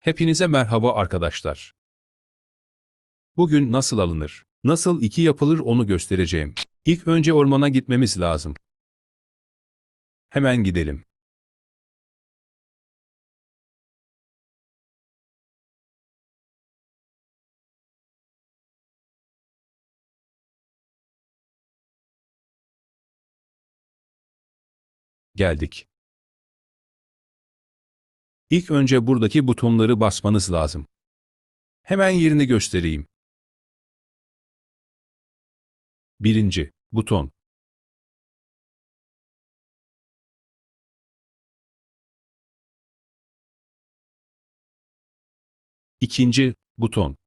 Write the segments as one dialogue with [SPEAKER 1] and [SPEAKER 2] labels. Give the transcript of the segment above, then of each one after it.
[SPEAKER 1] Hepinize merhaba arkadaşlar. Bugün nasıl alınır, nasıl iki yapılır onu göstereceğim. İlk önce ormana gitmemiz lazım. Hemen gidelim. Geldik. İlk önce buradaki butonları basmanız lazım. Hemen yerini göstereyim. Birinci, buton. İkinci, buton.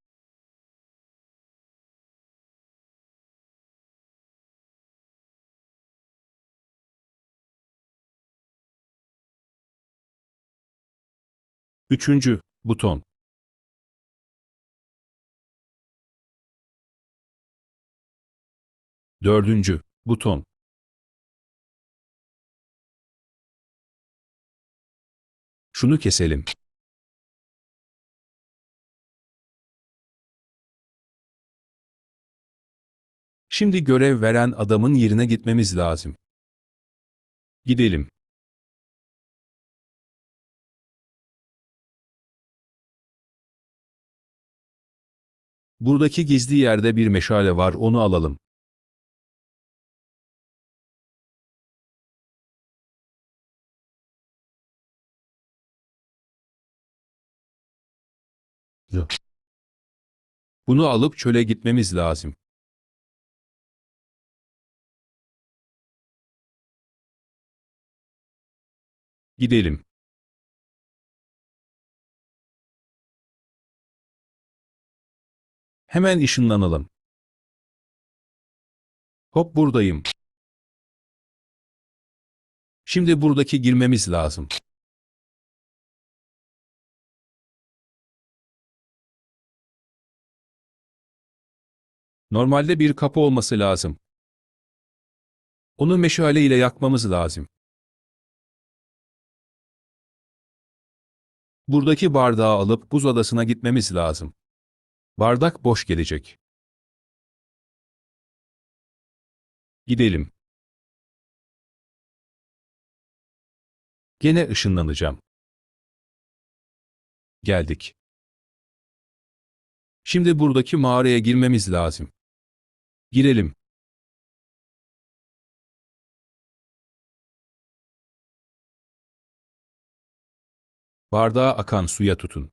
[SPEAKER 1] Üçüncü, buton. Dördüncü, buton. Şunu keselim. Şimdi görev veren adamın yerine gitmemiz lazım. Gidelim. Buradaki gizli yerde bir meşale var, onu alalım. Bunu alıp çöle gitmemiz lazım. Gidelim. Hemen ışınlanalım. Hop buradayım. Şimdi buradaki girmemiz lazım. Normalde bir kapı olması lazım. Onu meşale ile yakmamız lazım. Buradaki bardağı alıp buz adasına gitmemiz lazım. Bardak boş gelecek. Gidelim. Gene ışınlanacağım. Geldik. Şimdi buradaki mağaraya girmemiz lazım. Girelim. Bardağa akan suya tutun.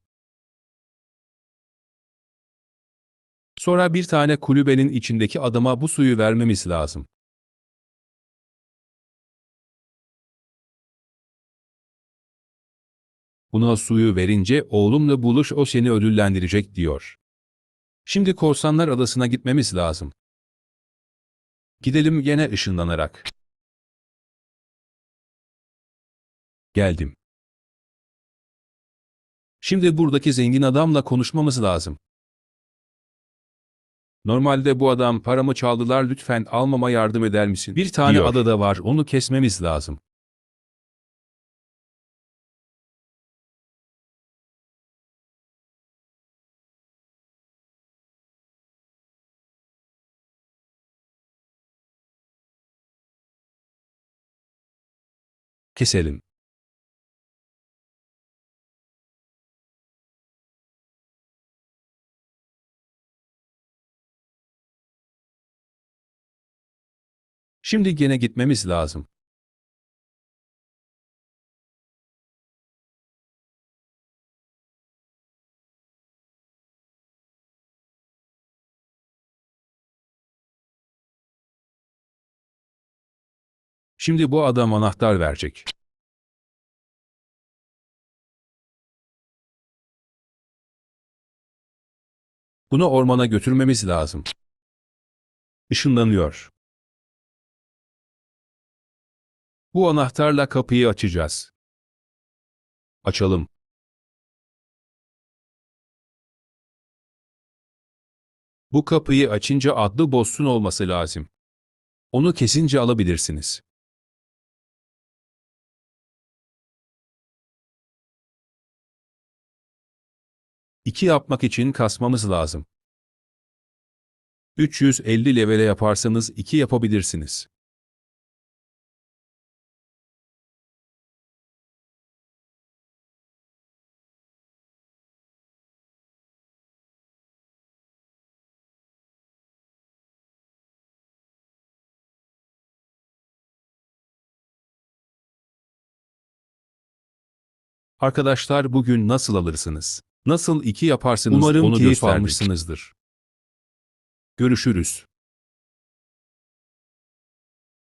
[SPEAKER 1] Sonra bir tane kulübenin içindeki adama bu suyu vermemiz lazım. Buna suyu verince oğlumla buluş o seni ödüllendirecek diyor. Şimdi korsanlar adasına gitmemiz lazım. Gidelim gene ışınlanarak. Geldim. Şimdi buradaki zengin adamla konuşmamız lazım. Normalde bu adam paramı çaldılar lütfen almama yardım eder misin? Bir tane
[SPEAKER 2] Diyor.
[SPEAKER 1] adada var onu kesmemiz lazım. Keselim. Şimdi gene gitmemiz lazım. Şimdi bu adam anahtar verecek. Bunu ormana götürmemiz lazım. Işınlanıyor. Bu anahtarla kapıyı açacağız. Açalım. Bu kapıyı açınca adlı boss'un olması lazım. Onu kesince alabilirsiniz. 2 yapmak için kasmamız lazım. 350 levele yaparsanız 2 yapabilirsiniz. Arkadaşlar bugün nasıl alırsınız? Nasıl 2 yaparsınız
[SPEAKER 2] Umarım
[SPEAKER 1] onu
[SPEAKER 2] keyif
[SPEAKER 1] göstermişsinizdir. Görüşürüz.